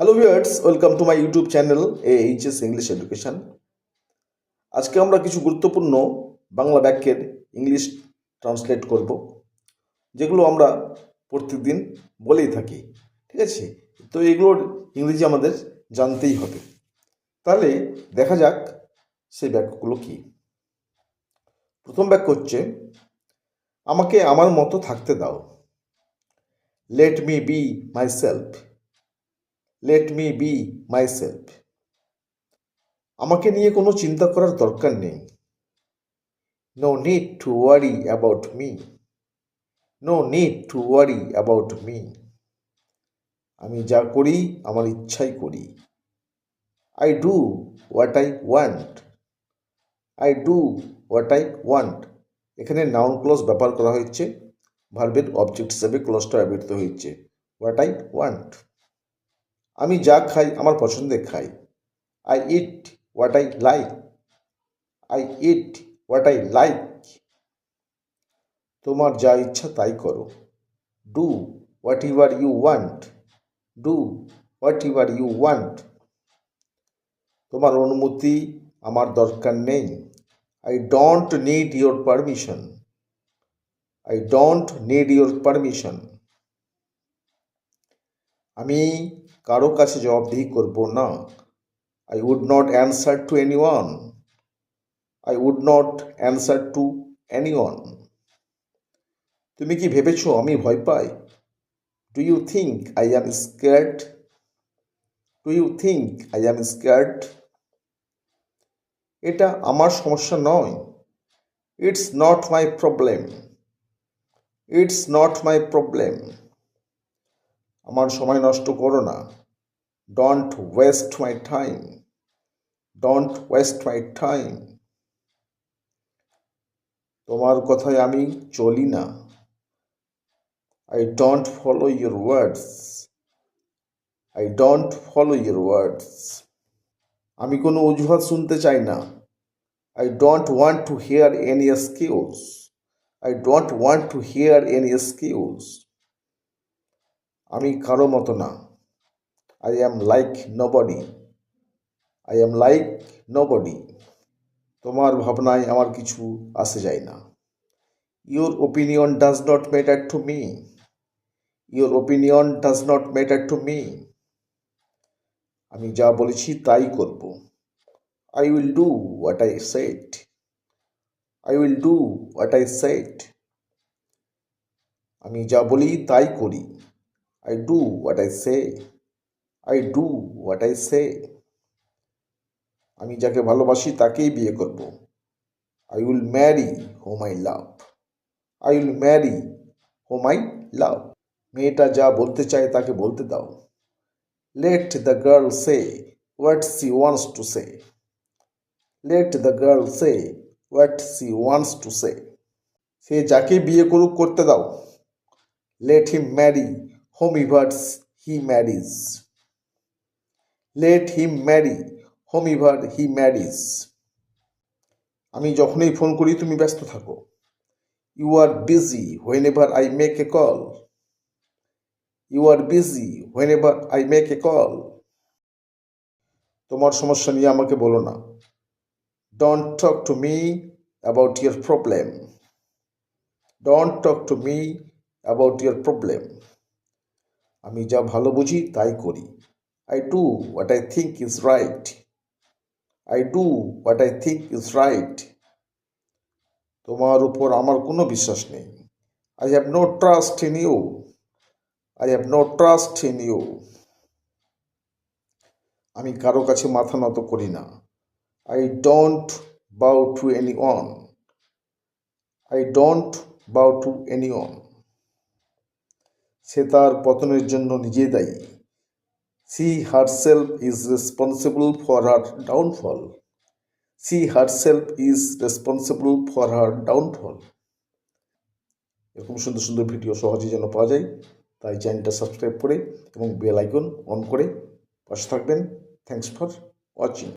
Hello viewers welcome to my YouTube channel A HS English education আজকে আমরা কিছু গুরুত্বপূর্ণ বাংলা বাক্যের ইংলিশ ট্রান্সলেট করব, যেগুলো আমরা প্রত্যেকদিন বলেই থাকি, ঠিক আছে? তো এগুলোর ইংরেজি আমাদের জানতেই হবে। তাহলে দেখা যাক সেই বাক্যগুলো কি। প্রথম বাক্য হচ্ছে, আমাকে আমার মতো থাকতে দাও। Let me be myself let me be myself আমাকে নিয়ে কোনো চিন্তা করার দরকার নেই। No need to worry about me no need to worry about me আমি যা করি, আমার ইচ্ছাই করি। I do what I want I do what I want এখানে নাউন ক্লজ ব্যবহার করা হয়েছে। ভার্বের অবজেক্ট হিসেবে ক্লজটা ব্যবহৃত হয়েছে। হোয়াট আই ওয়ান্ট আমি যা খাই আমার পছন্দে খাই। I eat what I like I eat what I like তোমার যা ইচ্ছা তাই করো। Do whatever you want do whatever you want তোমার অনুমতি আমার দরকার নেই। I don't need your permission I don't need your permission আমি কারও কাছে জবাবদিহি করব না। I would not answer to anyone I would not answer to anyone তুমি কি ভেবেছো আমি ভয় পাই? Do you think I am scared do you think I am scared এটা আমার সমস্যা নয়। It's not my problem it's not my problem আমার সময় নষ্ট করো না। Don't waste my time don't waste my time তোমার কথায় আমি চলি না। I don't follow your words I don't follow your words আমি কোনো অজুহাত শুনতে চাই না। I don't want to hear any excuse I don't want to hear any excuse আমি কারও মতো না। I am like nobody I am like nobody তোমার ভাবনায় আমার কিছু আসে যায় না। Your opinion does not matter to me your opinion does not matter to me আমি যা বলেছি তাই করব। I will do what I said I will do what I said আমি যা বলি তাই করি। I do what I say I do what I say আমি যাকে ভালোবাসি তাকেই বিয়ে করব। I will marry whom I love I will marry whom I love মেয়েটা যা বলতে চায় তাকে বলতে দাও। Let the girl say what she wants to say let the girl say what she wants to say সে যাকে বিয়ে করুক করতে দাও। Let him marry whomever he marries. Let him marry, whomever he marries. আমি যখনই ফোন করি, তুমি ব্যস্ত থাকো। You are busy whenever I make a call. You are busy whenever I make a call. তোমার সমস্যা নিয়ে আমাকে বলো না। Don't talk to me about your problem. Don't talk to me about your problem. আমি যা ভালো বুঝি তাই করি। I do what I think is right I do what I think is right তোমার উপর আমার কোনো বিশ্বাস নেই। I have no trust in you I have no trust in you আমি কারও কাছে মাথা নত করি না। I don't bow to anyone I don't bow to anyone সে তার পতনের জন্য নিজে দায়ী। She herself is responsible for her downfall. She herself is responsible for her downfall. এরকম সুন্দর সুন্দর ভিডিও সহজে যেন পাওয়া যায়, তাই চ্যানেলটা সাবস্ক্রাইব করে এবং বেল আইকন অন করে পাশে থাকবেন। Thanks for watching.